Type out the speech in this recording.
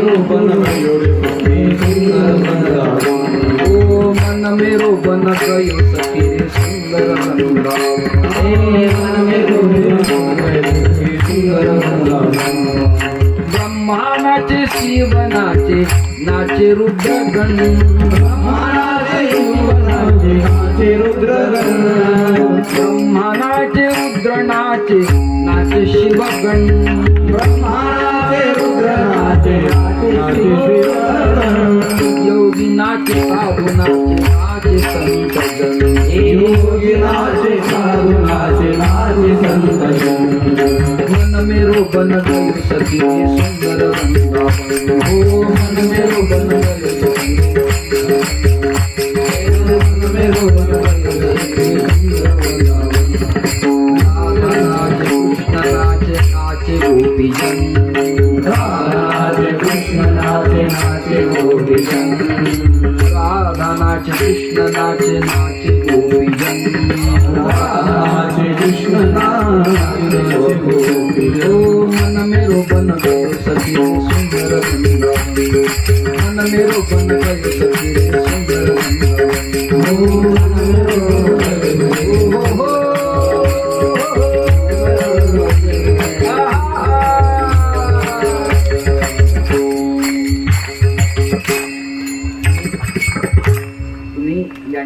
मेरो बन ओ मन मेरो बन गयो सखी रे सुंदर ब्रह्मा नाचे शिव नाचे नाचे रुद्रगण ब्रह्मा नाचे नाचे रुद्रगण ब्रह्मा नाचे रुद्र नाचे नाचे शिवगण। ब्रह्मा योगी नाचे साधू नाचे नाचे संत जन योगी नाचे साधू नाचे नाचे संत मन मेरो बन गयो सुंदर हो मन मेरो बन गयो सखी मन बन गयो सुंदर वृंदावन राधा नाचे कृष्ण नाचे नाचे नाचे नाचे गोपी जन राधा नाच कृष्ण नाचे नाचे गोपी जन राधा नाच कृष्ण नाचे गोपी जो मन मेरो बन गए सखी सुंदर मन मेरो बन गए सखी सुंदर मन मेरो Thank you. y